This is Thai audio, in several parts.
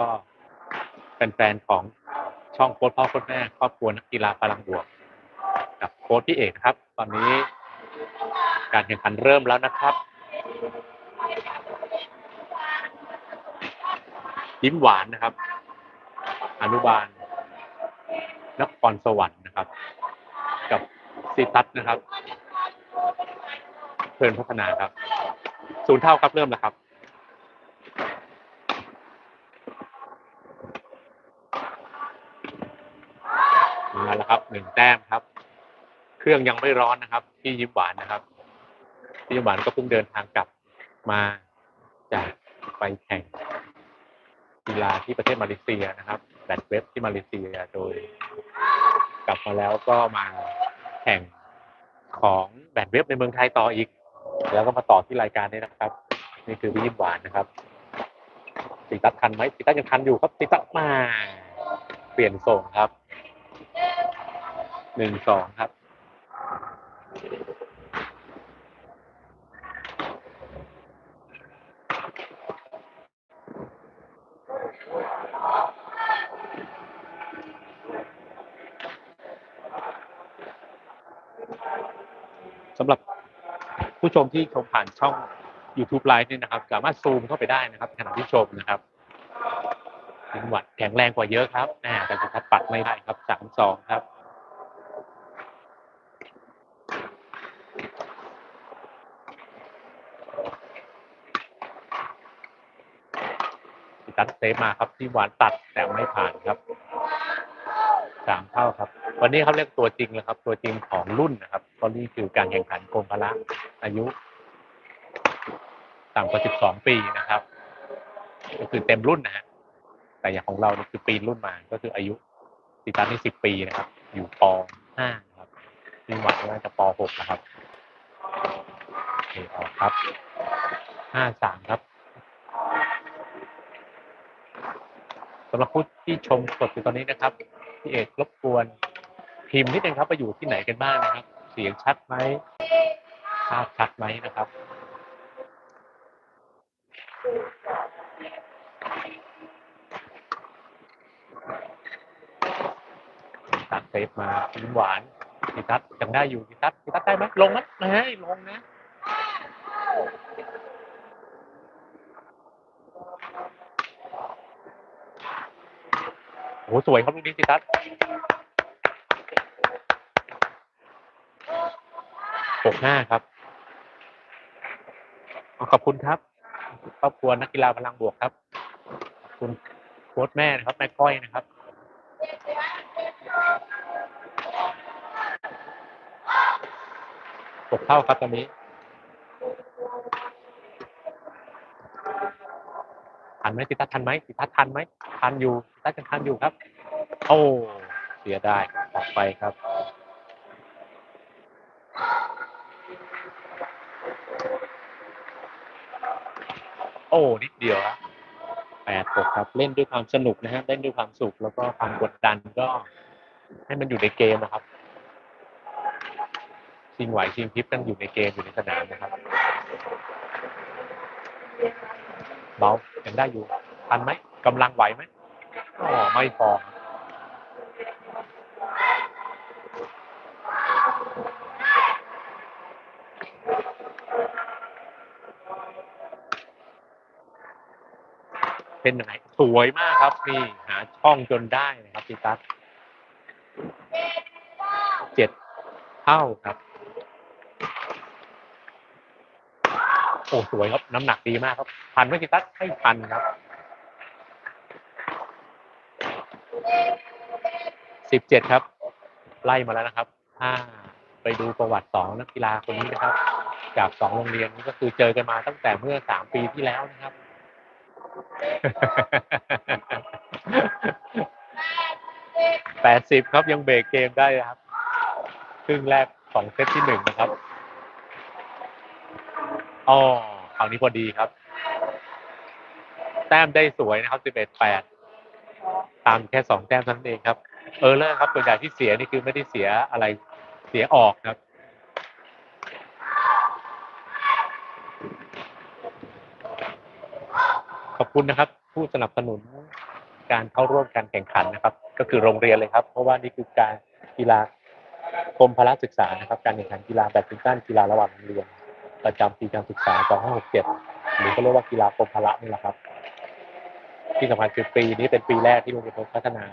ก็แฟนๆของช่องโค้ชพ่อโค้ชแม่ครอบครัวนักกีฬาพลังบวก กับโค้ชพี่เอกนะครับ ตอนนี้การแข่งขันเริ่มแล้วนะครับ ยิ้มหวานนะครับ อนุบาลนครสวรรค์นะครับ กับซีตัสนะครับ เพื่อนพัฒนาครับ ศูนย์เท่าครับเริ่มแล้วครับ มาแล้วครับ หนึ่งแต้มครับ เครื่องยังไม่ร้อนนะครับพี่ยิ้มหวานนะครับพี่ยิ้มหวานก็เพิ่งเดินทางกลับมาจากไปแข่งกีฬาที่ประเทศมาเลเซียนะครับแบดเว็บที่มาเลเซียโดย กลับมาแล้วก็มาแข่งของแบดเว็บในเมืองไทยต่ออีก แล้วก็มาต่อที่รายการนี้นะครับ นี่คือพี่ยิ้มหวานนะครับติตัดทันไหมติตัดยังทันอยู่ครับติตัดมา เปลี่ยนส่งครับ หนึ่งสองครับ สำหรับผู้ชมที่ชมผ่านช่อง YouTube Live นี่นะครับ สามารถซูมเข้าไปได้นะครับขณะที่ชมนะครับจังหวัดแข็งแรงกว่าเยอะครับแน่แต่สุดท้ายปัดไม่ได้ครับสามสองครับ ตัดเซฟมาครับที่หวานตัดแต่ไม่ผ่านครับสามเท่าครับ วันนี้เขาเรียกตัวจริงแล้วครับ ตัวจริงของรุ่นนะครับเพราะนี่คือการแข่งขันโกงพละอายุต่ำกว่า12ปีนะครับ ก็คือเต็มรุ่นนะฮะแต่อย่างของเราเนี่ยคือปีนรุ่นมาก็คืออายุติตันนี่10ปีนะครับ อยู่ป .5 นะครับที่หวังว่าจะป .6 นะครับโอเคออกครับ5-3ครับ สำหรับผู้ที่ชมสดอยู่ตอนนี้นะครับพี่เอกรบกวนพิมพ์นิดนึงครับว่าอยู่ที่ไหนกันบ้างนะครับ เสียงชัดไหมภาพชัดไหมนะครับตัดเซฟมายิ้มหวานพิทัศน์ยังได้อยู่พิทัศน์พิทัศน์ได้ไหมลงไหมไม่ลงนะ โอ้โหสวยครับลูกนี้พิทัศหกห้าครับ ขอบคุณครับ ครอบครัวนักกีฬาพลังบวกครับขอบคุณโค้ชแม่นะครับ แม่ก้อยนะครับ ตกเท่าครับตอนนี้ ทันไหมติทัศน์ทันไหมติทัศน์ทันไหมทันอยู่ติทัศน์ยังทันอยู่ครับ โอ้เสียดายออกไปครับโอ้นิดเดียวครับแปดหกครับ เล่นด้วยความสนุกนะฮะเล่นด้วยความสุขแล้วก็ความกดดันก็ ให้มันอยู่ในเกมนะครับชิงไหวชิงพริบต้องอยู่ในเกมอยู่ในสนามนะครับ เบายังได้อยู่ทันไหมกำลังไหวไหมอ๋อไม่พอเป็นยังไงสวยมากครับนี่หาช่องจนได้นะครับพี่ตั๊กเจ็ดเท่าครับ โอ้สวยครับ น้ำหนักดีมากครับ พันไม่กี่ตัดให้พันครับสิบเจ็ดครับ ไล่มาแล้วนะครับถ้าไปดูประวัติสองนักกีฬาคนนี้นะครับ จากสองโรงเรียนนี้ก็คือเจอกันมาตั้งแต่เมื่อสามปีที่แล้วนะครับ แปดสิบครับยังเบรกเกมได้ครับ ครึ่งแรกของเซตที่หนึ่งนะครับ อ๋อคราวนี้พอดีครับ แต้มได้สวยนะครับ11 8ตามแค่สองแต้มท่านั้นเองครับ เออเลอร์ครับส่วนใหญ่ที่เสียนี่คือไม่ได้เสียอะไรเสียออกครับขอบคุณนะครับ ผู้สนับสนุนการเข้าร่วมการแข่งขันนะครับ ก็คือโรงเรียนเลยครับ เพราะว่านี่คือการกีฬากรมพละศึกษานะครับ การแข่งขันกีฬาแบดมินตันกีฬาระหว่างโรงเรียน ประจำปีการศึกษา 2567 หรือเขาเรียกว่ากีฬากรมพละนี่แหละครับ ที่สำคัญคือปีนี้เป็นปีแรกที่โรงเรียนพัฒนา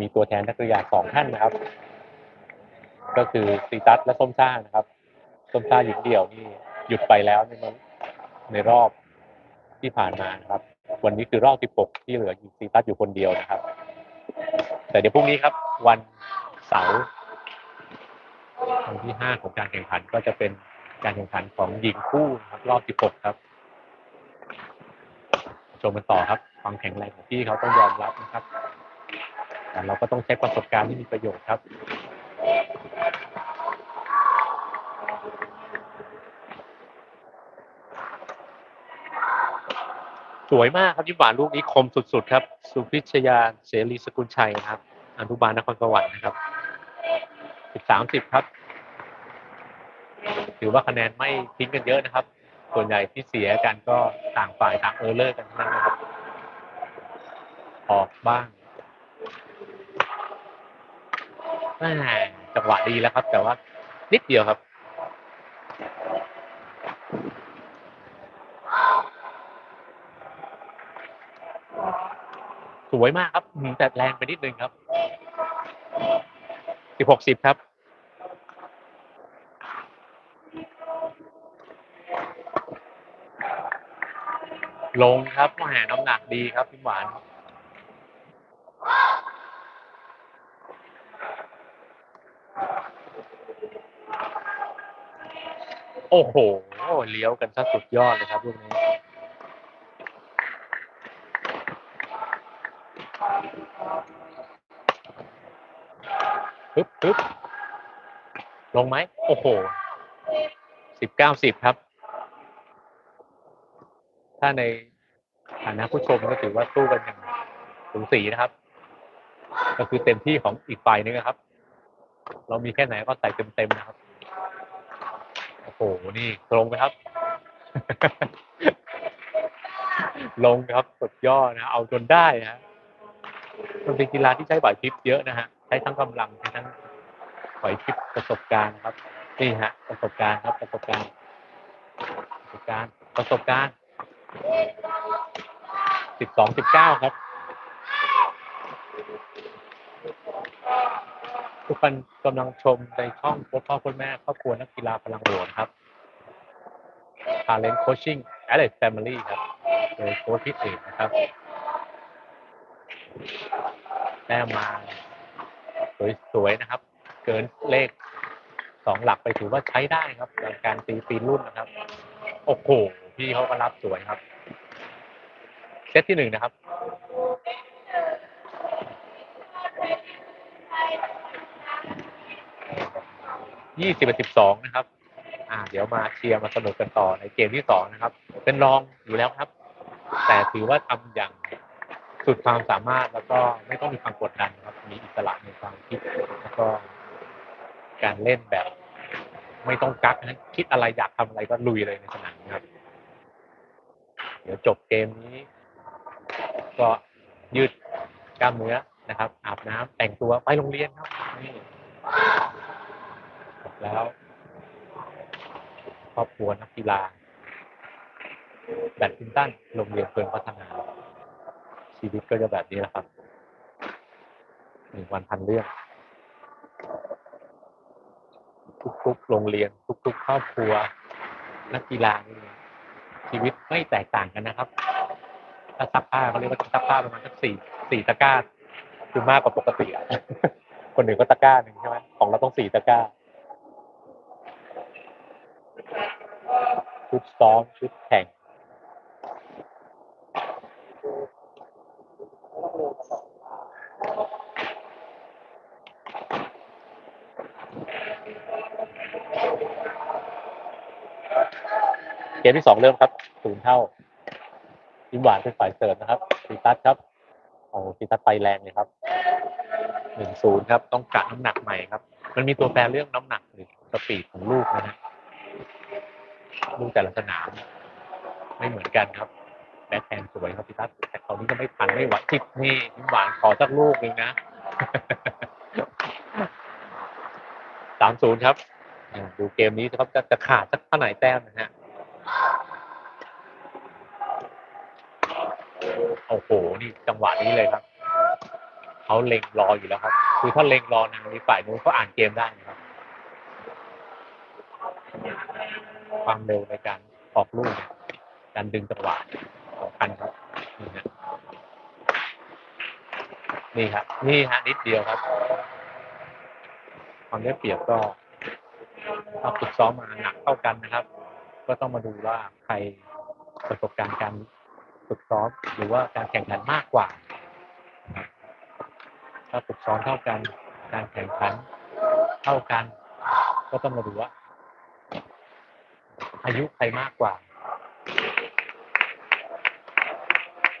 มีตัวแทนนักเรียนสองท่านนะครับ ก็คือซีตัสและส้มซ่านะครับ ส้มซ่าหญิงเดี่ยวนี่หยุดไปแล้วในในรอบที่ผ่านมานะครับ วันนี้คือรอบ 16 ที่เหลืออยู่ซีตัสอยู่คนเดียวนะครับ แต่เดี๋ยวพรุ่งนี้ครับ วันเสาร์ วันที่5ของการแข่งขันก็จะเป็นการแข่งขันของหญิงคู่นะครับรอบ16ครับ ชมกันต่อครับ ความแข็งแรงของพี่เขาต้องยอมรับนะครับ แต่เราก็ต้องใช้ประสบการณ์ที่มีประโยชน์ครับสวยมากครับยิ้มหวานลูกนี้คมสุด ๆ ครับ สุพิชยาเสรีสกุลชัยนะครับ อนุบาลนครสวรรค์นะครับ สิบสามสิบครับ ถือว่าคะแนนไม่ทิ้งกันเยอะนะครับ ส่วนใหญ่ที่เสียกันก็ต่างฝ่ายต่างเออร์เลอร์กันทั้งนั้นนะครับ ออกบ้างจังหวะดีแล้วครับ แต่ว่านิดเดียวครับสวยมากครับแต่แรงไปนิดนึงครับสิบหกสิบครับ ลงครับแหมน้ำหนักดีครับพี่หวาน โอ้โห เลี้ยวกันซะสุดยอดเลยครับลูกนี้ ปึ๊บปึ๊บลงไหม โอ้โหสิบเก้าสิบครับ ถ้าในฐานะผู้ชมก็ถือว่าสู้กันอย่างสูสีนะครับ ก็คือเต็มที่ของอีกฝ่ายนึงนะครับ เรามีแค่ไหนก็ใส่เต็มๆนะครับโอ้โหนี่ตรงไปครับ ลงครับสุดยอดนะเอาจนได้นะมันเป็นกีฬาที่ใช้ไหวพริบเยอะนะฮะใช้ทั้งกำลังใช้ทั้งไหวพริบประสบการณ์ครับนี่ฮะ ประสบการณ์ครับประสบการณ์ ประสบการณ์ประสบการณ์ สิบสองสิบเก้าครับ ทุกคนกำลังชมในช่องโค้ชพ่อค้ชแม่ครอบครัวนักกีฬาพลังบวกครับ Talent Coaching Alex Family ครับ โดยโค้ชพิเศษนะครับแต้มมา สวยๆนะครับ เกินเลขสองหลักไปถือว่าใช้ได้ครับในการตีปีนรุ่นนะครับ โอ้โห พี่เขาก็รับสวยครับ เซตที่หนึ่งนะครับ ยี่สิบสิบสองนะครับ อ่า เดี๋ยวมาเชียร์มาสนุกกันต่อในเกมที่สองนะครับ เป็นรองอยู่แล้วครับ แต่ถือว่าทำอย่างสุดความสามารถแล้วก็ไม่ต้องมีความกดดันครับ มีอิสระในความคิดแล้วก็การเล่นแบบ ไม่ต้องกักนะคิดอะไรอยากทำอะไรก็ลุยเลยในสนามนะครับ เดี๋ยวจบเกมนี้ ก็ยืดกล้ามเนื้อนะครับ อาบน้ำแต่งตัวไปโรงเรียนครับนี่จบแล้วครอบครัวนักกีฬาแบดมินตันโรงเรียนเพื่อนพัฒนาชีวิตก็จะแบบนี้แหละครับหนึ่งวันพันเรื่อง ทุกๆโรงเรียน ทุกๆครอบครัว นักกีฬานี่ ชีวิตไม่แตกต่างกันนะครับ ถ้าซักผ้าเขาเรียกว่าซักผ้าประมาณสักสี่สี่ตะกร้าคือมากกว่าปกติอะคนอื่นก็ตะกร้าหนึ่งใช่ไหมของเราต้องสี่ตะกร้าชุดซ้อมชุดแข่ง เกมที่สองเริ่มครับศูนย์เท่ายิ้มหวานเป็นฝ่ายเสิร์ฟนะครับซีตัสครับโอ้ซีตัสไปแรงเลยครับหนึ่งศูนย์ครับ ต้องกะน้ำหนักใหม่ครับ มันมีตัวแปรเรื่องน้ำหนักหรือสปีดของลูกนะฮะลูกแต่ละสนามไม่เหมือนกันครับแบ็คแฮนด์สวยครับซีตัสแท็กเข้าอนนี้ก็ไม่ทันไม่ไหวจิตนี่ยิ้มหวานขอสักลูกหนึ่งนะสามศูนย์ครับ ดูเกมนี้ครับจะจะขาดสักเท่าไหร่แต้มนะฮะ โอ้โหนี่จังหวะนี้เลยครับเขาเล็งรออยู่แล้วครับ คือถ้าเล็งรอนานนี้ฝ่ายนู้นเขาอ่านเกมได้นะครับ ความเร็วในการออกลูกเนี่ยการดึงจังหวะสำคัญครับ นี่ครับ นี่ฮะนิดเดียวครับความได้เปรียบก็ถ้าฝึกซ้อมมาหนักเท่ากันนะครับ ก็ต้องมาดูว่าใครประสบการณ์การ ฝึกซ้อมหรือว่าการแข่งขันมากกว่า ถ้าฝึกซ้อมเท่ากันการแข่งขันเท่ากัน ก็ต้องมาดูว่า อายุใครมากกว่า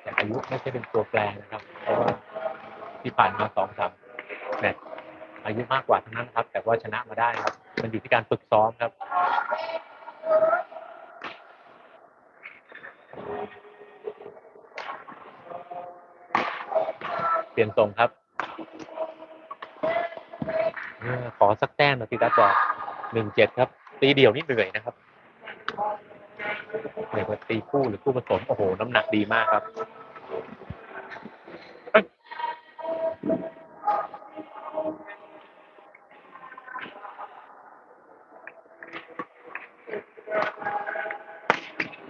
แต่อายุไม่ใช่เป็นตัวแปรนะครับเพราะว่าที่ผ่านมาสองสามแมตช์อายุมากกว่าทั้งนั้นครับ แต่ว่าชนะมาได้ครับ มันอยู่ที่การฝึกซ้อมครับ เปลี่ยนทรงครับอขอสักแต้มนะพี่กัสบอกหนึ่งเจ็ดครับ ตีเดี่ยวนี่เหนื่อยนะครับเหนื่อยกว่าตีคู่หรือคู่ผสมโอ้โห น้ำหนักดีมากครับ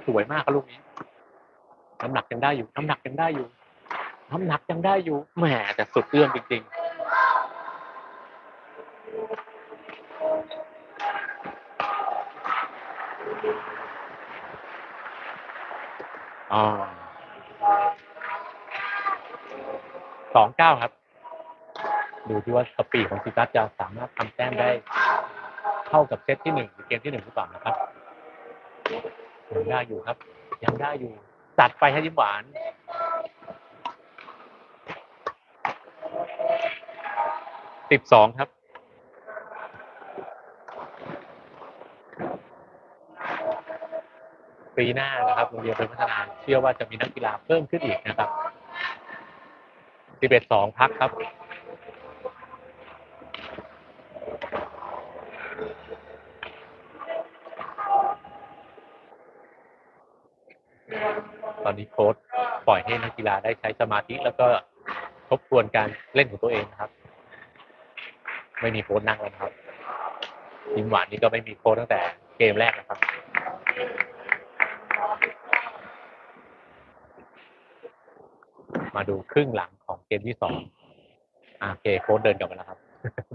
สวยมากครับลูกนี้ น้ำหนักยังได้อยู่ น้ำหนักยังได้อยู่ น้ำหนักยังได้อยู่แหมแต่สุดเอื้อมจริงๆอ๋อสองเก้าครับ ดูที่ว่าสปีดของซิตัสจะสามารถทำแต้มได้เท่ากับเซตที่หนึ่งหรือเกมที่หนึ่งหรือเปล่านะครับยังได้อยู่ครับ ยังได้อยู่จัดไปให้ยิ้มหวาน สิบสองครับ ปีหน้านะครับโรงเรียนเป็นพัฒนาเชื่อว่าจะมีนักกีฬาเพิ่มขึ้นอีกนะครับสิบเอ็ดสองพักครับตอนนี้โค้ชปล่อยให้นักกีฬาได้ใช้สมาธิแล้วก็ทบทวนการเล่นของตัวเองนะครับ ไม่มีโค้ชนั่งแล้วครับทีมหวานนี่ก็ไม่มีโค้ชตั้งแต่เกมแรกนะครับมาดูครึ่งหลังของเกมที่สองโอเคโค้ชเดินกลับมาแล้วครับ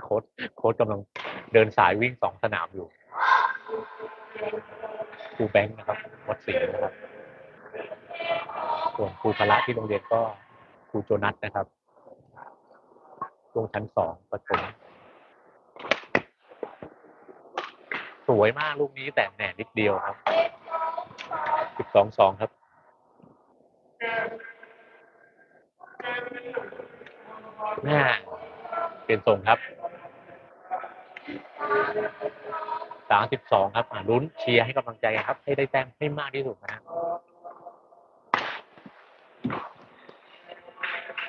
โค้ชโค้ชกำลังเดินสายวิ่งสองสนามอยู่ครูแบงค์นะครับวัดศรีนะครับ ส่วนครูพละที่โรงเรียนก็ครูโจนัสนะครับช่วงชั้นสองประถมส วยมากลูกนี้แต่แหน่นิดเดียวครับสิบสองสองครับแม่เปลี่ยนทรงครับสามสิบสองครับอ่าลุ้นเชียร์ให้กำลังใจครับ ให้ได้แต้มให้มากที่สุดนะฮะ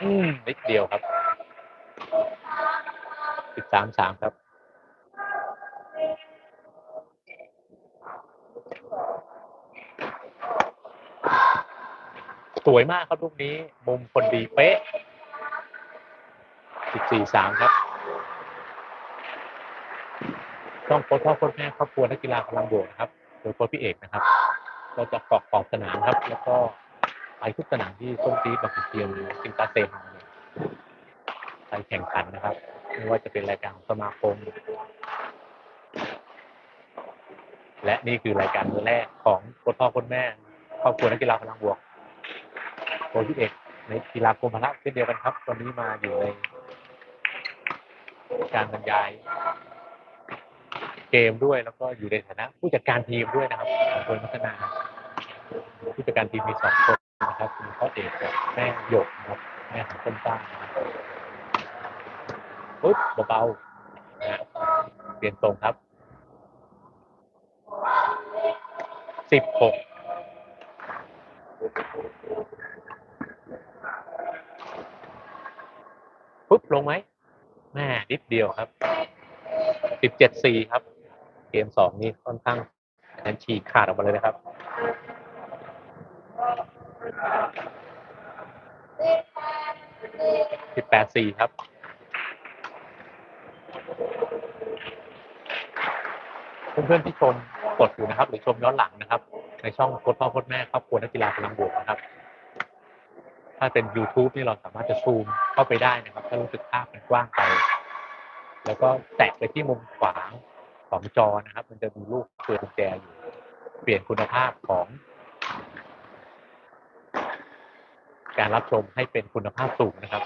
อืมนิดเดียวครับสิบสามสามครับ สวยมากครับลูกนี้ มุมคนดีเป๊ะสิบสี่สามครับ ต้องโค้ชพ่อโค้ชแม่ครอบครัวนักกีฬากำลังบวกนะครับ โดยโค้ชพี่เอกนะครับก็จะเกาะขอบสนามครับ แล้วก็ไปทุกสนามที่ส้มตีกับเทียมซิงตาเซนเนี่ยไปแข่งขันนะครับ ไม่ว่าจะเป็นรายการสมาคม และนี่คือรายการแรกของโค้ชพ่อโค้ชแม่ครอบครัวนักกีฬากำลังบวก โค้ชพี่เอกในกีฬาโกมพละเช่นเดียวกันครับวันนี้มาอยู่ในการบรรยาย เกมด้วยแล้วก็อยู่ในฐานะ ผู้จัดการทีมด้วยนะครับคนพัฒนา ผู้จัดการทีมมีสองคนนะครับคุณพ่อเอกกับแม่หยกนะครับแม่ของต้นต้าปุ๊บเบาๆนะเปลี่ยนตรงครับสิบหก ลงไหมแม่นิดเดียวครับสิบเจ็ดสี่ครับ เกมสองนี่ค่อนข้างแอนฉีกขาดออกมาเลยนะครับ สิบแปดสี่ครับ เพื่อนๆที่ชมกดอยู่นะครับ หรือชมย้อนหลังนะครับ ในช่องโค้ชพ่อโค้ชแม่ครอบครัวนักกีฬาพลังบวกนะครับ ถ้าเป็น YouTube นี่เราสามารถจะซูม เข้าไปได้นะครับถ้ารู้สึกภาพมันกว้างไป แล้วก็แตะไปที่มุมขวาของจอนะครับ มันจะมีรูปเปิดกุญแจอยู่ เปลี่ยนคุณภาพของ การรับชมให้เป็นคุณภาพสูงนะครับ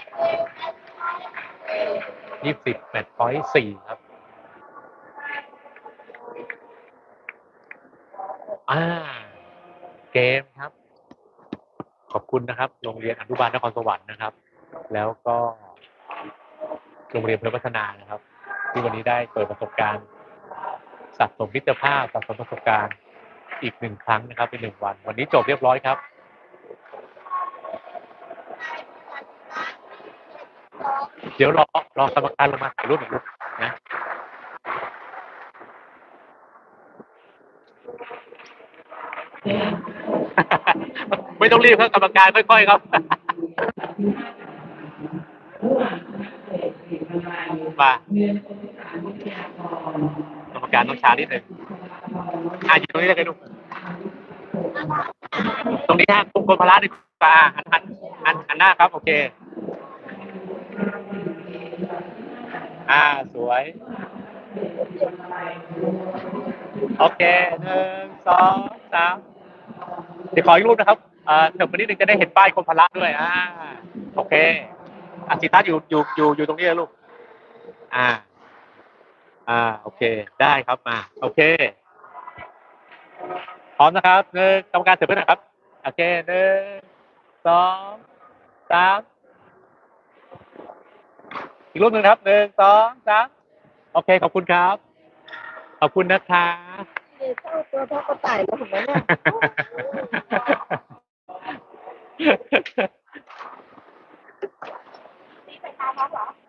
ยี่สิบแมตช์พอยต์สี่ครับอ่าเกมครับ ขอบคุณนะครับ โรงเรียนอนุบาลนครสวรรค์นะครับ แล้วก็โรงเรียนเพื่อพัฒนานะครับ ที่วันนี้ได้เปิดประสบการณ์สะสมมิตรภาพสะสมประสบการณ์อีกหนึ่งครั้งนะครับเป็นหนึ่งวัน วันนี้จบเรียบร้อยครับเดี๋ยวรอรอกรรมการลงมาถ่ายรูปอีกรูปนะไม่ต้องรีบครับกรรมการค่อยๆครับ มากรรมการต้องช้านิดหนึ่งอะอยู่ตรงนี้เลยกันลูกตรงนี้ฮะกรมพละดีกว่าหันหันหันหันหน้าครับ โอเค อ่าสวย โอเคหนึ่งสองสามเดี๋ยวขออีกรูปนะครับเอ่าเดี๋ยววันนี้หนึ่งจะได้เห็นป้ายกรมพละด้วยอ่าโอเคอะสิทัศอยู่อยู่อยู่อยู่ตรงนี้นะลูก อ่า อ่า โอเค ได้ครับมา โอเค พร้อมนะครับหนึ่งกรรมการเสร็จไปหน่อยครับ โอเคหนึ่งสองสามอีกรูปหนึ่งครับหนึ่งสองสามโอเค ขอบคุณครับ ขอบคุณนะคะนี่เจ้าตัวเท่ากระต่ายเลยเห็นไหมเนี่ยนี่ไปตามเขาเหรอ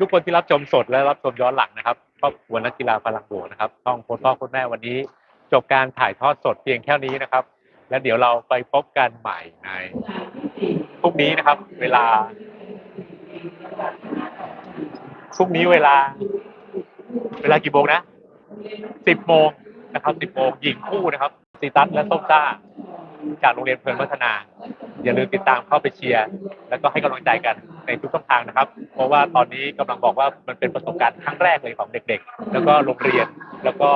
ทุกคนที่รับชมสดและรับชมย้อนหลังนะครับครอบครัวนักกีฬาพลังบวกนะครับช่องโค้ชพ่อโค้ชแม่วันนี้ จบการถ่ายทอดสดเพียงแค่นี้นะครับ แล้วเดี๋ยวเราไปพบกันใหม่ในพรุ่งนี้นะครับ เวลาพรุ่งนี้เวลา เวลากี่โมงนะสิบโมงนะครับสิบโมงหญิงคู่นะครับซีตัสและส้มซ่า จากโรงเรียนเพลินพัฒนา อย่าลืมติดตามเข้าไปเชียร์แล้วก็ให้กำลังใจกันในทุกช่องทางนะครับ เพราะว่าตอนนี้กำลังบอกว่ามันเป็นประสบการณ์ครั้งแรกเลยของเด็กๆ แล้วก็โรงเรียนแล้วก็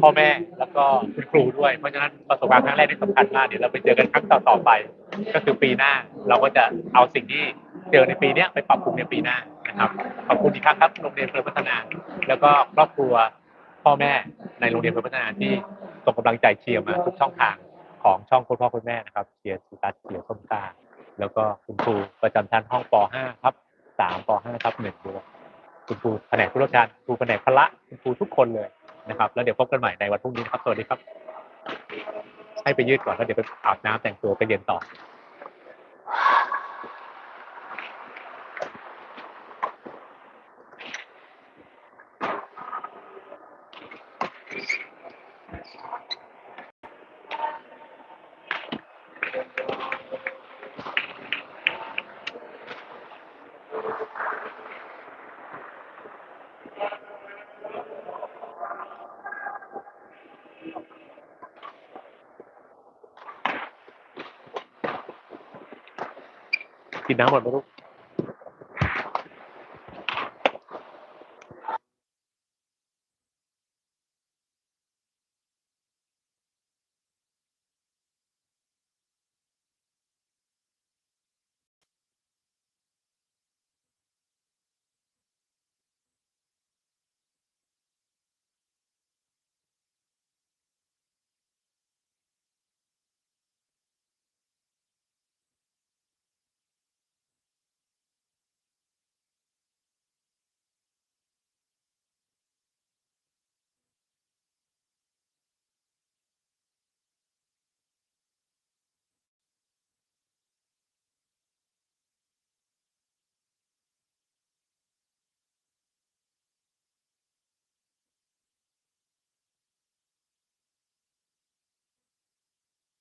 พ่อแม่แล้วก็คุณครูด้วย เพราะฉะนั้นประสบการณ์ครั้งแรกที่สำคัญมากเดี๋ยวเราไปเจอกันครั้งต่อๆไป ก็คือปีหน้าเราก็จะเอาสิ่งที่เจอในปีนี้ไปปรับปรุงในปีหน้านะครับขอบคุณอีกครั้งครับโรงเรียนเพลินพัฒนา แล้วก็ครอบครัวพ่อแม่ในโรงเรียนเพลินพัฒนาที่ส่งกำลังใจเชียร์มาทุกช่องทาง ของช่องคุณพ่อคุณแม่นะครับเชียร์สุตัสเชียร์ส้มตาแล้วก็คุณครูประจำชั้นห้องป .5 ครับ3ป .5 ครับ1ด้วยคุณครูแผนผู้รับการครูแผนกพละคุณครูทุกคนเลยนะครับ แล้วเดี๋ยวพบกันใหม่ในวันพรุ่งนี้ครับสวัสดีครับ ให้ไปยืดก่อนแล้วเดี๋ยวไปอาบน้ำแต่งตัวไปเรียนต่อ กินน้ำหมดไหมลูก